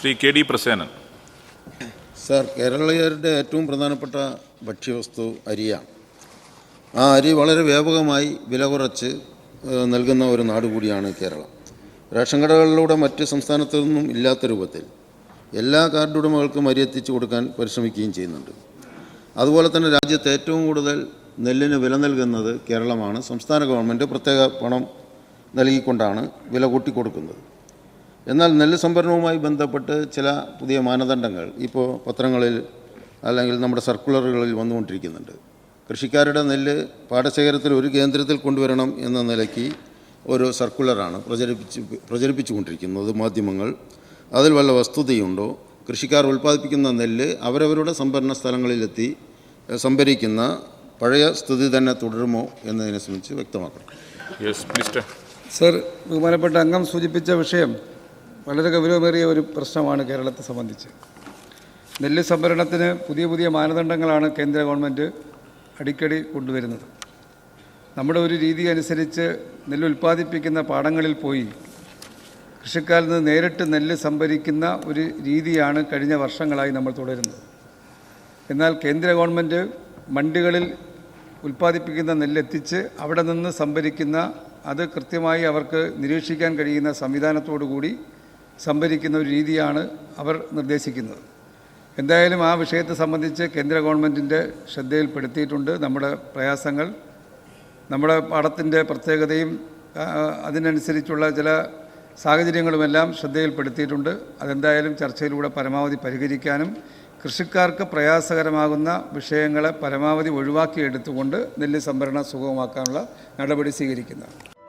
Shri K D Prasenan. Sir കേരളീയരുടെ ഏറ്റവും പ്രധാനപ്പെട്ട ഭക്ഷ്യവസ്തു അരിയാണ് ആ അരി വളരെ വ്യാപകമായി വില കുറച്ച് നൽകുന്ന ഒരു നാട് കൂടിയാണ് കേരളം. റേഷൻ കടകളിലൂടെ മറ്റ് സംസ്ഥാനത്തു നിന്നും ഇല്ലാത്ത രൂപത്തിൽ എല്ലാ കാർഡ് ഉടമകൾക്കും അരി എത്തിച്ചു കൊടുക്കാൻ പരിശ്രമിക്കുകയും ചെയ്യുന്നുണ്ട്. അതുപോലെ തന്നെ രാജ്യത്ത് ഏറ്റവും കൂടുതൽ നെല്ലിന് വില നൽകുന്നത് കേരളമാണ്. സംസ്ഥാന ഗവൺമെന്റ് പ്രത്യേക പണം നൽകിക്കൊണ്ടാണ് വില കൂട്ടിക്കൊടുക്കുന്നത്. എന്നാൽ നെല്ല് സംഭരണവുമായി ബന്ധപ്പെട്ട് ചില പുതിയ മാനദണ്ഡങ്ങൾ ഇപ്പോൾ പത്രങ്ങളിൽ അല്ലെങ്കിൽ നമ്മുടെ സർക്കുലറുകളിൽ വന്നുകൊണ്ടിരിക്കുന്നുണ്ട്. കൃഷിക്കാരുടെ നെല്ല് പാടശേഖരത്തിൽ ഒരു കേന്ദ്രത്തിൽ കൊണ്ടുവരണം എന്ന നിലയ്ക്ക് ഒരു സർക്കുലറാണ് പ്രചരിപ്പിച്ച് പ്രചരിപ്പിച്ചുകൊണ്ടിരിക്കുന്നത് മാധ്യമങ്ങൾ. അതിൽ വല്ല വസ്തുതയുണ്ടോ? കൃഷിക്കാർ ഉൽപ്പാദിപ്പിക്കുന്ന നെല്ല് അവരവരുടെ സംഭരണ സ്ഥലങ്ങളിലെത്തി സംഭരിക്കുന്ന പഴയ സ്ഥിതി തന്നെ തുടരുമോ എന്നതിനെ സംബന്ധിച്ച് വ്യക്തമാക്കണം. യെസ് മിസ്റ്റർ സർ ബഹുമാനപ്പെട്ട അംഗം സൂചിപ്പിച്ച വിഷയം വളരെ ഗൗരവമേറിയ ഒരു പ്രശ്നമാണ് കേരളത്തെ സംബന്ധിച്ച്. നെല്ല് സംഭരണത്തിന് പുതിയ പുതിയ മാനദണ്ഡങ്ങളാണ് കേന്ദ്ര ഗവൺമെന്റ് അടിക്കടി കൊണ്ടുവരുന്നത്. നമ്മുടെ ഒരു രീതി അനുസരിച്ച് നെല്ല് ഉൽപ്പാദിപ്പിക്കുന്ന പാടങ്ങളിൽ പോയി കൃഷിക്കാരിൽ നിന്ന് നേരിട്ട് നെല്ല് സംഭരിക്കുന്ന ഒരു രീതിയാണ് കഴിഞ്ഞ വർഷങ്ങളായി നമ്മൾ തുടരുന്നത്. എന്നാൽ കേന്ദ്ര ഗവൺമെന്റ് മണ്ടികളിൽ ഉൽപ്പാദിപ്പിക്കുന്ന നെല്ലെത്തിച്ച് അവിടെ നിന്ന് സംഭരിക്കുന്ന അത് കൃത്യമായി അവർക്ക് നിരീക്ഷിക്കാൻ കഴിയുന്ന സംവിധാനത്തോടു കൂടി സംഭരിക്കുന്ന ഒരു രീതിയാണ് അവർ നിർദ്ദേശിക്കുന്നത്. എന്തായാലും ആ വിഷയത്തെ സംബന്ധിച്ച് കേന്ദ്ര ഗവൺമെന്റിന്റെ ശ്രദ്ധയിൽപ്പെടുത്തിയിട്ടുണ്ട് നമ്മുടെ പ്രയാസങ്ങൾ. നമ്മുടെ പാടത്തിന്റെ പ്രത്യേകതയും അതിനനുസരിച്ചുള്ള ചില സാഹചര്യങ്ങളുമെല്ലാം ശ്രദ്ധയിൽപ്പെടുത്തിയിട്ടുണ്ട്. അതെന്തായാലും ചർച്ചയിലൂടെ പരമാവധി പരിഹരിക്കാനും കൃഷിക്കാർക്ക് പ്രയാസകരമാകുന്ന വിഷയങ്ങളെ പരമാവധി ഒഴിവാക്കിയെടുത്തുകൊണ്ട് നെല്ല് സംഭരണം സുഗമമാക്കാനുള്ള നടപടി സ്വീകരിക്കുന്നതാണ്.